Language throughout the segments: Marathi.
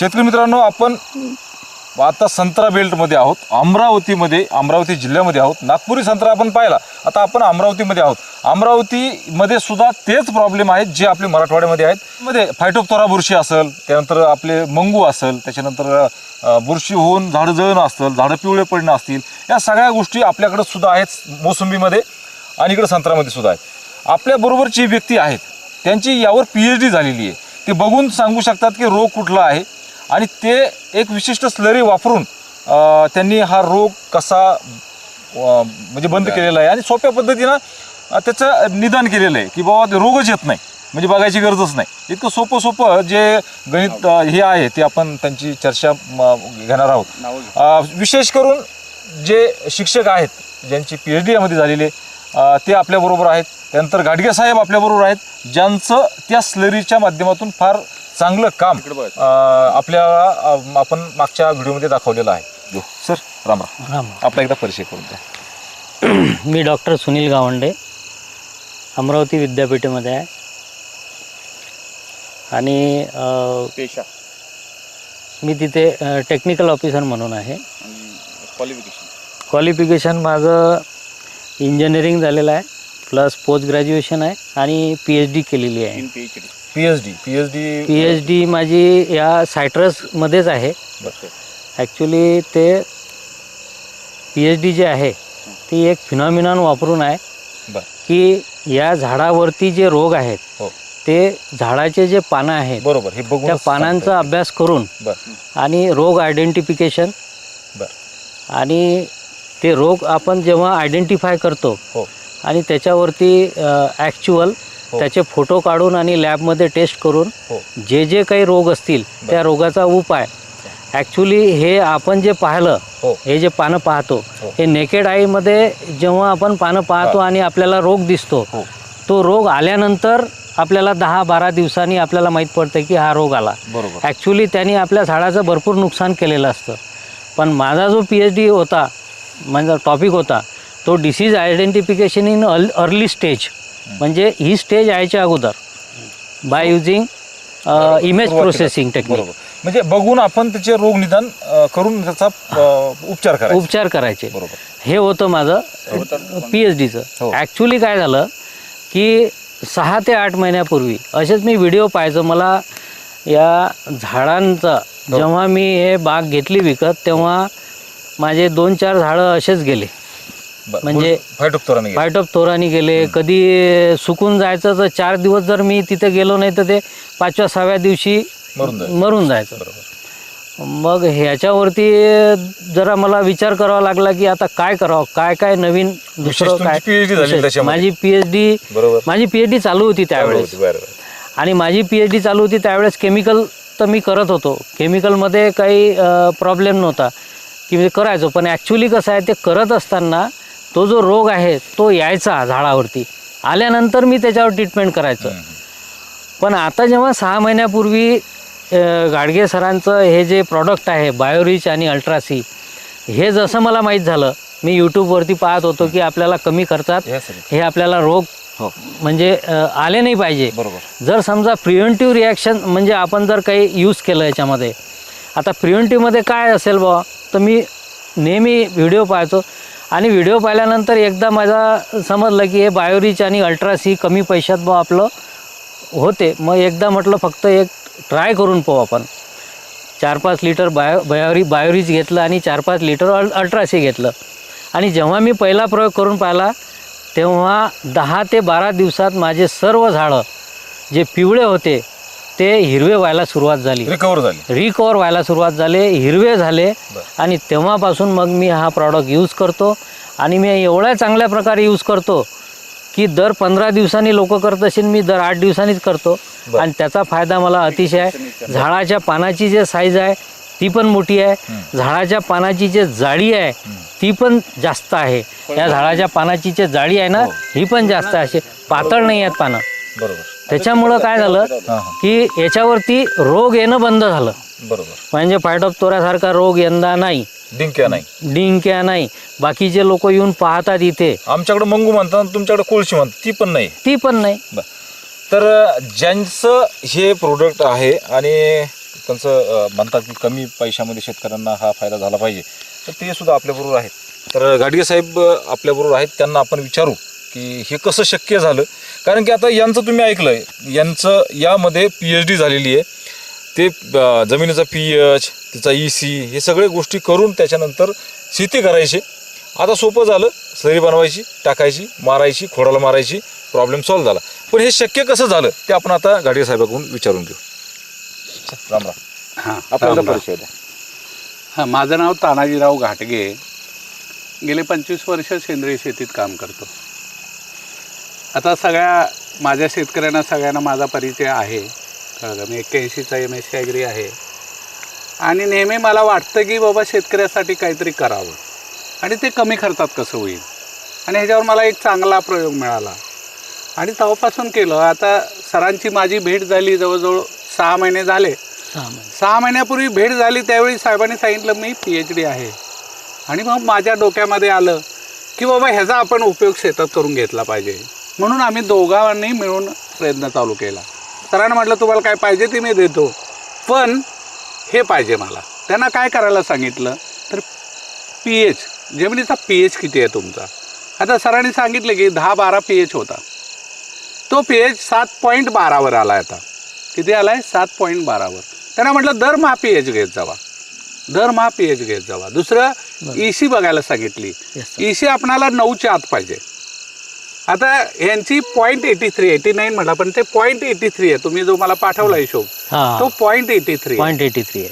शेतकरी मित्रांनो आपण आता संत्रा बेल्टमध्ये आहोत. अमरावतीमध्ये अमरावती जिल्ह्यामध्ये आहोत. नागपुरी संत्रा आपण पाहिला. आता आपण अमरावतीमध्ये आहोत. अमरावतीमध्ये सुद्धा तेच प्रॉब्लेम आहेत जे आपले मराठवाड्यामध्ये आहेत. मध्ये फायटोप्तोरा बुरशी असेल त्यानंतर आपले मंगू असेल त्याच्यानंतर बुरशी होऊन झाडं जळणं असतील झाडं पिवळे पडणं असतील या सगळ्या गोष्टी आपल्याकडे सुद्धा आहेत मोसंबीमध्ये आणि इकडे संत्रामध्ये सुद्धा आहेत. आपल्याबरोबर जी व्यक्ती आहेत त्यांची यावर पी एच डी झालेली आहे. ते बघून सांगू शकतात की रोग कुठला आहे. आणि ते एक विशिष्ट स्लरी वापरून अ, त्यांनी हा रोग कसा अ, म्हणजे बंद केलेला आहे. आणि सोप्या पद्धतीनं अ, त्याचं निदान केलेलं आहे की बाबा ते रोगच येत नाही. म्हणजे बघायची गरजच नाही. इतकं सोपं सोपं जे गणित अ, हे आहे ते आपण त्यांची चर्चा म, घेणार आहोत. अ, विशेष करून जे शिक्षक आहेत ज्यांची पी एच डी यामध्ये झालेले अ, ते आपल्याबरोबर आहेत. त्यानंतर गाडगे साहेब आपल्याबरोबर आहेत ज्यांचं त्या स्लरीच्या माध्यमातून फार चांगलं काम अ, आपल्याला अ, आपण मागच्या व्हिडिओमध्ये दाखवलेलं आहे. जो सर राम राम. राम. आपला एकदा परिचय करून द्या. मी डॉक्टर सुनील गावंडे अमरावती विद्यापीठामध्ये आहे. आणि अ, पेशा. मी तिथे टेक्निकल ऑफिसर म्हणून आहे. क्वालिफिकेशन क्वालिफिकेशन माझं इंजिनिअरिंग झालेलं आहे प्लस पोस्ट ग्रॅज्युएशन आहे आणि पी एच डी केलेली आहे. P H D P H D P H D माझी या सायट्रसमध्येच आहे. ॲक्च्युली ते पी एच डी जे आहे ती एक फिनॉमिनॉन वापरून आहे की या झाडावरती जे रोग आहेत हो. ते झाडाचे जे पानं आहेत बरोबर हे त्या पानांचा अभ्यास करून आणि रोग आयडेंटिफिकेशन बर. आणि ते रोग आपण जेव्हा आयडेंटिफाय करतो हो. आणि त्याच्यावरती ॲक्च्युअल. त्याचे फोटो काढून आणि लॅबमध्ये टेस्ट करून हो. जे जे काही रोग असतील त्या रोगाचा उपाय. ॲक्च्युली हे आपण जे पाहिलं हो. हे जे पानं पाहतो हो. हे नेकेड आईमध्ये जेव्हा आपण पानं पाहतो आणि आपल्याला रोग दिसतो हो. तो रोग आल्यानंतर आपल्याला दहा बारा दिवसांनी आपल्याला माहीत पडतं की हा रोग आला. बरोबर. ॲक्च्युली त्यांनी आपल्या झाडाचं भरपूर नुकसान केलेलं असतं. पण माझा जो पी एच डी होता माझा टॉपिक होता तो disease identification in early stage म्हणजे ही स्टेज यायच्या अगोदर by using image. Processing technique बरोबर. म्हणजे बघून आपण त्याचे रोग निदान अ, करून त्याचा अ, उपचार करायचा. उपचार करायचे. बरोबर. हे होतं माझं पी एच डीचं हो. ॲक्च्युली काय झालं की सहा ते आठ महिन्यापूर्वी असेच मी व्हिडिओ पाहायचो. मला या झाडांचा हो. जेव्हा मी हे बाग घेतली विकत तेव्हा माझे दोन चार झाडं असेच गेले. म्हणजे. फाईट ऑफ तोरानी गेले. कधी सुकून जायचं तर चार दिवस जर मी तिथे गेलो नाही तर ते पाचव्या सहाव्या दिवशी मरून जायचं. मग ह्याच्यावरती जरा मला विचार करावा लागला की आता काय करावं? काय काय नवीन दुसरं काय. माझी पीएचडी माझी पीएचडी चालू होती त्यावेळेस. आणि माझी पीएचडी चालू होती त्यावेळेस केमिकल तर मी करत होतो. केमिकलमध्ये काही प्रॉब्लेम नव्हता. की करायचो. पण ॲक्च्युली कसं आहे ते करत असताना तो जो रोग आहे तो यायचा झाडावरती. आल्यानंतर मी त्याच्यावर ट्रीटमेंट करायचं. पण आता जेव्हा सहा महिन्यापूर्वी गाडगे सरांचं हे जे प्रॉडक्ट आहे बायोरिच आणि अल्ट्रासी हे जसं मला माहीत झालं मी यूट्यूबवरती पाहत होतो की आपल्याला कमी खर्चात हे आपल्याला रोग हो. म्हणजे आले नाही पाहिजे. बरोबर. जर समजा प्रिव्हेंटिव्ह रिॲक्शन म्हणजे आपण जर काही यूज केलं याच्यामध्ये आता प्रिव्हेंटिव्हमध्ये काय असेल बुवा तर मी नेहमी व्हिडिओ पाहायचो आणि व्हिडिओ पाहिल्यानंतर एकदा माझा समजलं की हे बायोरिच आणि अल्ट्रासी कमी पैशात बा आपलं होते. मग एकदा म्हटलं फक्त एक ट्राय करून पाहू आपण. चार पाच लिटर बायो बायोरी बायोरीज घेतलं आणि चार पाच लिटर अल अल्ट्रासी घेतलं. आणि जेव्हा मी पहिला प्रयोग करून पाहिला तेव्हा दहा ते बारा दिवसात माझे सर्व झाडं जे पिवळे होते ते हिरवे व्हायला सुरुवात झाली. रिकवर झाली. रिकवर व्हायला सुरुवात झाले हिरवे झाले. आणि तेव्हापासून मग मी हा प्रॉडक्ट यूज करतो. आणि मी एवढ्या चांगल्या प्रकारे यूज करतो की दर पंधरा दिवसांनी लोक करत असेल मी दर आठ दिवसांनीच करतो. आणि त्याचा फायदा मला अतिशय आहे. झाडाच्या पानाची जे साईज आहे ती पण मोठी आहे. झाडाच्या पानाची जे जाळी आहे ती पण जास्त आहे. या झाडाच्या पानाची जे जाळी आहे ना ही पण जास्त आहे. अशी पातळ नाही आहेत पानं. बरोबर. त्याच्यामुळं काय झालं की याच्यावरती रोग येणं बंद झालं. बरोबर. म्हणजे फायटोप्तोरासारखा रोग यंदा नाही. डिंक्या नाही. डिंक्या नाही. बाकीचे लोक येऊन पाहतात इथे. आमच्याकडे मंगू म्हणतात तुमच्याकडे कोळशी म्हणतात. ती पण नाही. ती पण नाही. बर. तर ज्यांचं हे प्रोडक्ट आहे आणि अ, म्हणतात की कमी पैशामध्ये शेतकऱ्यांना हा फायदा झाला पाहिजे तर ते सुद्धा आपल्याबरोबर आहेत. तर गाडगे साहेब अ, आपल्याबरोबर आहेत. त्यांना आपण विचारू. की हे कसं शक्य झालं? कारण की आता यांचं तुम्ही ऐकलंय. यांचं यामध्ये पी एच डी झालेली आहे. ते जमिनीचा पी एच तिचा ई सी हे सगळे गोष्टी करून त्याच्यानंतर शेती करायची. आता सोपं झालं. स्लरी बनवायची टाकायची मारायची खोडाला मारायची प्रॉब्लेम सॉल्व्ह झाला. पण हे शक्य कसं झालं ते आपण आता गाडगे साहेबाकडून विचारून घेऊ. राम राम. हां आपल्याला. परिचय द्या हां माझं नाव तानाजीराव घाटगे. गेले पंचवीस वर्ष सेंद्रिय शेतीत काम करतो. आता सगळ्या माझ्या शेतकऱ्यांना सगळ्यांना माझा परिचय आहे. कळलं? का? मी एक्क्याऐंशीचा एम एस सी ॲग्री आहे. आणि नेहमी मला वाटतं की बाबा शेतकऱ्यासाठी काहीतरी करावं. आणि ते कमी खर्चात कसं होईल? आणि ह्याच्यावर मला एक चांगला प्रयोग मिळाला. आणि तेव्हापासून केलं. आता सरांची माझी भेट झाली जवळजवळ सहा महिने झाले. सहा महिने. सहा महिन्यापूर्वी भेट झाली त्यावेळी साहेबांनी सांगितलं मी पी एच डी आहे. आणि मग माझ्या डोक्यामध्ये आलं की बाबा ह्याचा आपण उपयोग शेतात करून घेतला पाहिजे. म्हणून आम्ही दोघांनी मिळून प्रयत्न चालू केला. सरांना म्हटलं तुम्हाला काय पाहिजे ते मी देतो. पण हे पाहिजे मला. त्यांना काय करायला सांगितलं? तर पी एच जमिनीचा पी एच किती आहे तुमचा? आता सरांनी सांगितलं की दहा बारा पी एच होता. तो पी एच सात पॉईंट बारावर आला आता. किती आला आहे सात पॉईंट बारावर. त्यांना म्हटलं दरमहा पी एच घेत जावा. दरमहा पी एच घेत जावा. दुसरं ई सी बघायला सांगितली. ई सी आपणाला नऊच्या आत पाहिजे. आता यांची point eighty three eighty nine म्हटला पण ते पॉईंट एटी थ्री आहे. तुम्ही जो मला पाठवला हिशोब हा. तो point eighty three point eighty three आहे.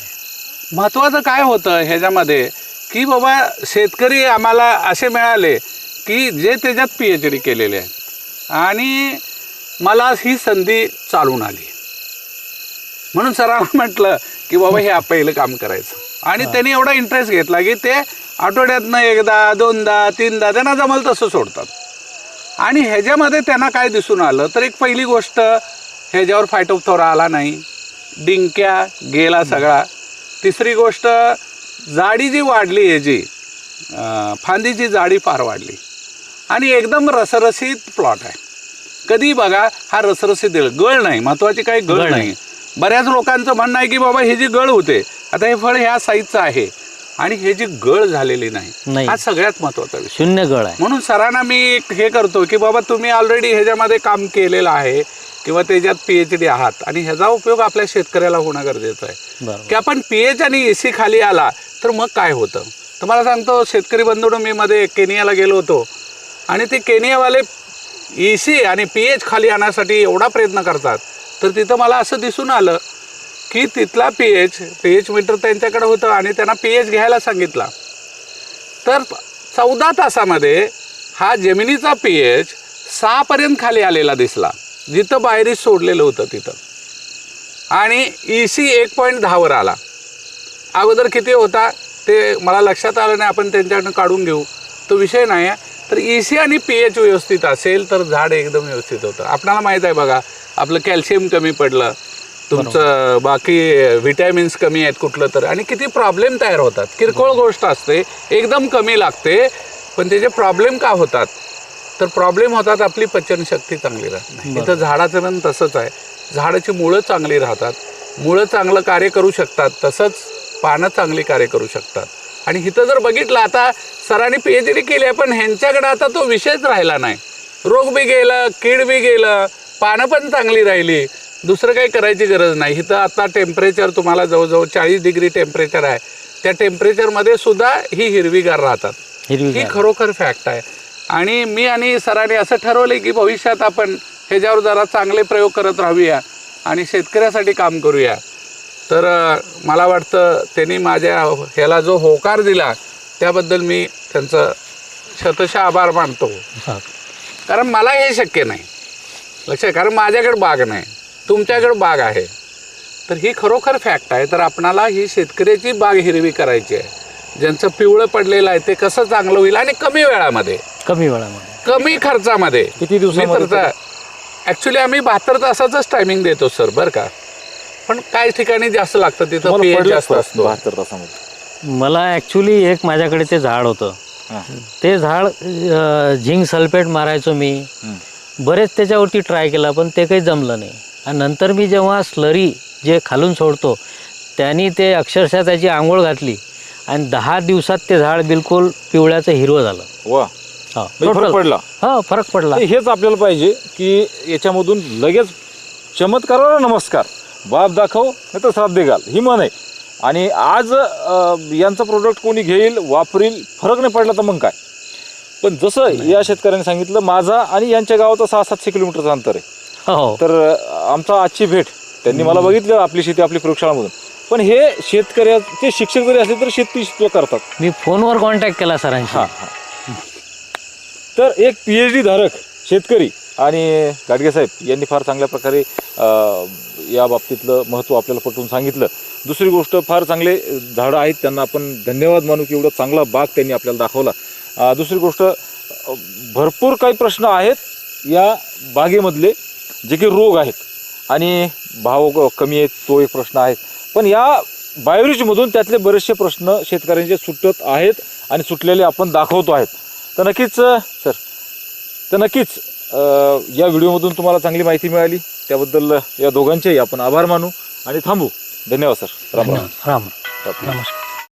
महत्त्वाचं काय होतं ह्याच्यामध्ये की बाबा शेतकरी आम्हाला असे मिळाले की जे त्याच्यात पी एच डी केलेले आहेत. आणि मला ही संधी चालून आली. म्हणून सरांना म्हटलं की बाबा हे पहिलं काम करायचं. आणि त्यांनी एवढा इंटरेस्ट घेतला की ते आठवड्यातनं एकदा दोनदा तीनदा त्यांना जमल तसं सोडतात. आणि ह्याच्यामध्ये त्यांना काय दिसून आलं? तर एक पहिली गोष्ट ह्याच्यावर फायटोथोरा आला नाही. डिंक्या गेला सगळा. तिसरी गोष्ट जाडी जी वाढली ह्याची फांदीची जाडी फार वाढली. आणि एकदम रसरशीत प्लॉट आहे. कधी बघा हा रसरशीत आहे. गळ नाही महत्वाची काही गळ गळ नाही. बऱ्याच लोकांचं म्हणणं आहे की बाबा हे जी गळ होते आता हे फळ ह्या साईजचं आहे. आणि हे जी गळ झालेली नाही. हा सगळ्यात महत्त्वाचा विषय. शून्य गळ आहे. म्हणून सरांना मी एक हे करतो की बाबा तुम्ही ऑलरेडी ह्याच्यामध्ये काम केलेलं आहे किंवा त्याच्यात पी एच डी आहात आणि ह्याचा उपयोग आपल्या शेतकऱ्याला होणं गरजेचं आहे. की आपण पी एच आणि ए सी खाली आला तर मग काय होतं? तुम्हाला सांगतो शेतकरी बंधून मी मध्ये केनियाला गेलो होतो आणि ते केनियावाले ई सी आणि पी एच खाली आणण्यासाठी एवढा प्रयत्न करतात. तर तिथं मला असं दिसून आलं की तिथला P H P H meter त्यांच्याकडे होतं आणि त्यांना पी एच घ्यायला सांगितला. तर चौदा तासामध्ये हा जमिनीचा पी एच सहापर्यंत खाली आलेला दिसला. जिथं बाहेरीच सोडलेलं होतं तिथं. आणि ई सी एक पॉईंट दहावर आला. अगोदर किती होता ते मला लक्षात आलं नाही आपण त्यांच्याकडनं काढून घेऊ. तो विषय नाही आहे. तर ई सी आणि पी एच व्यवस्थित असेल तर झाड एकदम व्यवस्थित होतं. आपणाला माहीत आहे बघा आपलं कॅल्शियम कमी पडलं. तुमचं बाकी व्हिटॅमिन्स कमी आहेत कुठलं तर. आणि किती प्रॉब्लेम तयार होतात. किरकोळ गोष्ट असते. एकदम कमी लागते. पण त्याचे प्रॉब्लेम का होतात? तर प्रॉब्लेम होतात आपली पचनशक्ती चांगली राहत नाही. इथं झाडाचं पण तसंच आहे. झाडाची मुळं चांगली राहतात. मुळं चांगलं कार्य करू शकतात. तसंच पानं चांगली कार्य करू शकतात. आणि इथं जर बघितलं आता सरांनी पी एच डी केली आहे पण ह्यांच्याकडे आता तो विषयच राहिला नाही. रोग बी गेलं कीड बी गेलं पानं पण चांगली राहिली. दुसरं काही करायची गरज नाही. इथं आता टेम्परेचर तुम्हाला जवळजवळ चाळीस डिग्री टेम्परेचर आहे. त्या टेम्परेचरमध्ये सुद्धा ही हिरवीगार राहतात. हिरवी ही खरोखर फॅक्ट आहे. आणि मी आणि सरांनी असं ठरवलं की भविष्यात आपण ह्याच्यावर जरा चांगले प्रयोग करत राहूया आणि शेतकऱ्यासाठी काम करूया. तर मला वाटतं त्यांनी माझ्या ह्याला जो होकार दिला त्याबद्दल मी त्यांचं शतशः आभार मानतो. कारण मला हे शक्य नाही. लक्षात कारण माझ्याकडे बाग नाही. तुमच्याकडे बाग आहे. तर ही खरोखर फॅक्ट आहे. तर आपणाला ही शेतकऱ्याची बाग हिरवी करायची आहे. ज्यांचं पिवळं पडलेलं आहे ते कसं चांगलं होईल आणि कमी वेळामध्ये? कमी वेळामध्ये. कमी खर्चामध्ये. किती दिवसामध्ये ॲक्च्युली आम्ही बहात्तर तासाचंच टायमिंग देतो सर बरं का? पण काही ठिकाणी जास्त लागतं तिथं पडलं जास्त असतं. बहात्तर तासामध्ये? मला ॲक्च्युली एक माझ्याकडे ते झाड होतं. ते झाड अं, झिंक सल्फेट मारायचो मी. बरेच त्याच्यावरती ट्राय केला पण ते काही जमलं नाही. आणि नंतर मी जेव्हा स्लरी जे खालून सोडतो त्यांनी ते अक्षरशः त्याची आंघोळ घातली आणि दहा दिवसात ते झाड बिलकुल पिवळ्याचं हिरवं झालं. वा. हो फरक. पडला. हो फरक पडला. हेच आपल्याला पाहिजे की याच्यामधून लगेच चमत्काराला नमस्कार बाप दाखव नाही तर श्राद्ध घाल ही मन आहे. आणि आज यांचं प्रोडक्ट कोणी घेईल वापरील फरक नाही पडला तर मग काय? पण जसं या शेतकऱ्यांनी सांगितलं माझा आणि यांच्या गावाचा सहा सातशे किलोमीटरचं अंतर आहे. हो. तर आमचा आजची भेट. त्यांनी मला बघितलं आपली शेती आपली प्रयोगशाळामधून. पण हे शेतकऱ्याचे शिक्षक जरी असले तर शेती तो करतात. मी फोनवर कॉन्टॅक्ट केला सरांशी. हां हां. तर एक पी एच डी धारक शेतकरी आणि गाडगे साहेब यांनी फार चांगल्या प्रकारे अ, या बाबतीतलं महत्त्व आपल्याला पटवून सांगितलं. दुसरी गोष्ट फार चांगले झाडं आहेत त्यांना आपण धन्यवाद मानू की एवढा चांगला बाग त्यांनी आपल्याला दाखवला. अ, दुसरी गोष्ट अ, भरपूर काही प्रश्न आहेत या बागेमधले. जे की रोग आहेत. आणि भाव कमी आहेत तो एक प्रश्न आहे. पण या बायोरिजमधून त्यातले बरेचसे प्रश्न शेतकऱ्यांचे सुटत आहेत आणि सुटलेले आपण दाखवतो आहेत. तर नक्कीच सर तर नक्कीच या व्हिडिओमधून तुम्हाला चांगली माहिती मिळाली. त्याबद्दल या दोघांचेही आपण आभार मानू आणि थांबू. धन्यवाद सर. राम राम. राम. नमस्कार.